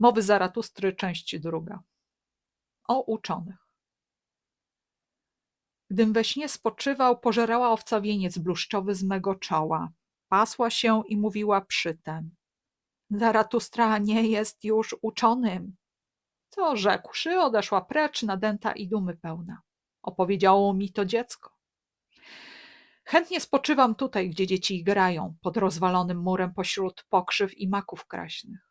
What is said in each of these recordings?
Mowy Zaratustry, część druga. O uczonych. Gdym we śnie spoczywał, pożerała owca wieniec bluszczowy z mego czoła. Pasła się i mówiła przytem. Zaratustra nie jest już uczonym. Co rzekłszy, odeszła precz, nadęta i dumy pełna. Opowiedziało mi to dziecko. Chętnie spoczywam tutaj, gdzie dzieci grają, pod rozwalonym murem pośród pokrzyw i maków kraśnych.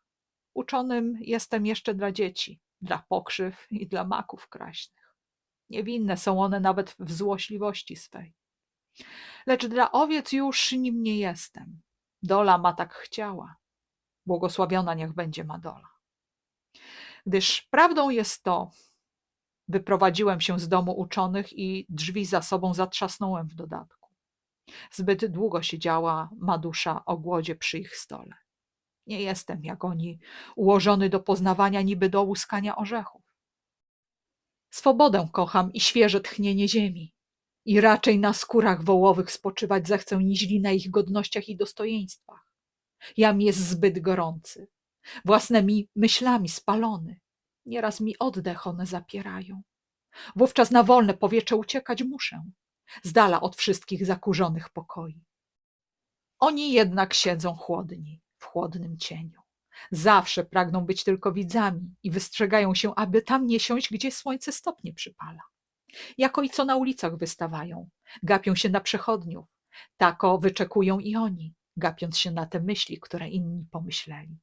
Uczonym jestem jeszcze dla dzieci, dla pokrzyw i dla maków kraśnych. Niewinne są one nawet w złośliwości swej. Lecz dla owiec już nim nie jestem. Dola ma tak chciała. Błogosławiona niech będzie ma dola. Gdyż prawdą jest to, wyprowadziłem się z domu uczonych i drzwi za sobą zatrzasnąłem w dodatku. Zbyt długo siedziała ma dusza o głodzie przy ich stole. Nie jestem, jak oni, ułożony do poznawania niby do łuskania orzechów. Swobodę kocham i świeże tchnienie ziemi. I raczej na skórach wołowych spoczywać zechcę niźli na ich godnościach i dostojeństwach. Jam jest zbyt gorący, własnymi myślami spalony. Nieraz mi oddech one zapierają. Wówczas na wolne powietrze uciekać muszę, z dala od wszystkich zakurzonych pokoi. Oni jednak siedzą chłodni, w chłodnym cieniu. Zawsze pragną być tylko widzami i wystrzegają się, aby tam nie siąść, gdzie słońce stopnie przypala. Jako i co na ulicach wystawają, gapią się na przechodniów. Tako wyczekują i oni, gapiąc się na te myśli, które inni pomyśleli.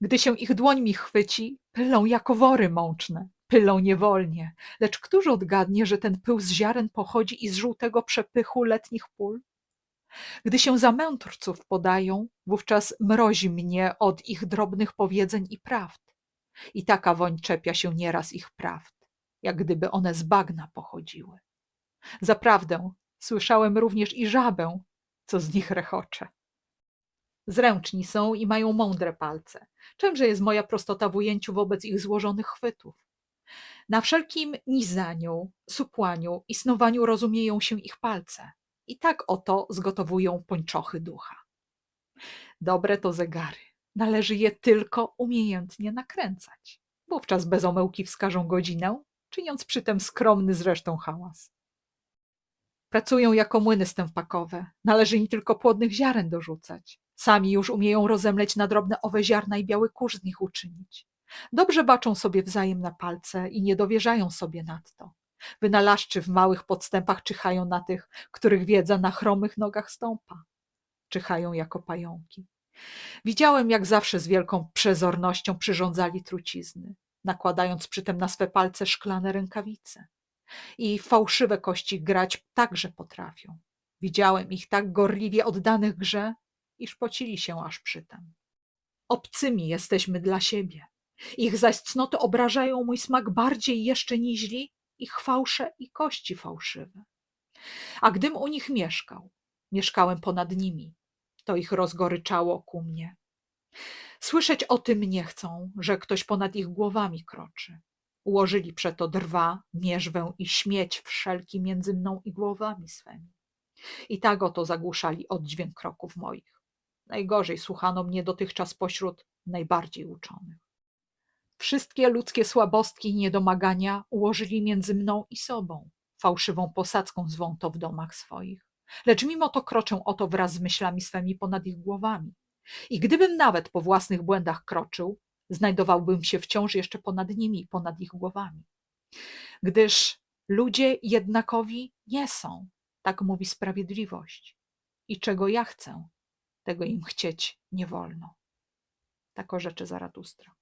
Gdy się ich dłońmi chwyci, pylą jako wory mączne, pylą niewolnie, lecz któż odgadnie, że ten pył z ziaren pochodzi i z żółtego przepychu letnich pól? Gdy się za mędrców podają, wówczas mrozi mnie od ich drobnych powiedzeń i prawd. I taka woń czepia się nieraz ich prawd, jak gdyby one z bagna pochodziły. Zaprawdę słyszałem również i żabę, co z nich rechocze. Zręczni są i mają mądre palce. Czemże jest moja prostota w ujęciu wobec ich złożonych chwytów? Na wszelkim nizaniu, supłaniu i snowaniu rozumieją się ich palce. I tak oto zgotowują pończochy ducha. Dobre to zegary. Należy je tylko umiejętnie nakręcać. Wówczas bez omyłki wskażą godzinę, czyniąc przytem skromny zresztą hałas. Pracują jako młyny stępakowe. Należy im tylko płodnych ziaren dorzucać. Sami już umieją rozemleć na drobne owe ziarna i biały kurz z nich uczynić. Dobrze baczą sobie wzajem na palce i nie dowierzają sobie nadto. Wynalazczy w małych podstępach czyhają na tych, których wiedza na chromych nogach stąpa. Czyhają jako pająki. Widziałem, jak zawsze z wielką przezornością przyrządzali trucizny, nakładając przytem na swe palce szklane rękawice. I fałszywe kości grać także potrafią. Widziałem ich tak gorliwie oddanych grze, iż pocili się aż przytem. Obcymi jesteśmy dla siebie. Ich zaś cnoty obrażają mój smak bardziej jeszcze niźli ich fałsze i kości fałszywe. A gdym u nich mieszkał, mieszkałem ponad nimi, to ich rozgoryczało ku mnie. Słyszeć o tym nie chcą, że ktoś ponad ich głowami kroczy. Ułożyli przeto drwa, mierzwę i śmieć wszelki między mną i głowami swymi. I tak oto zagłuszali oddźwięk kroków moich. Najgorzej słuchano mnie dotychczas pośród najbardziej uczonych. Wszystkie ludzkie słabostki i niedomagania ułożyli między mną i sobą. Fałszywą posadzką zwą to w domach swoich. Lecz mimo to kroczę oto wraz z myślami swymi ponad ich głowami. I gdybym nawet po własnych błędach kroczył, znajdowałbym się wciąż jeszcze ponad nimi, ponad ich głowami. Gdyż ludzie jednakowi nie są, tak mówi sprawiedliwość. I czego ja chcę, tego im chcieć nie wolno. Tak o rzeczy Zaratustra.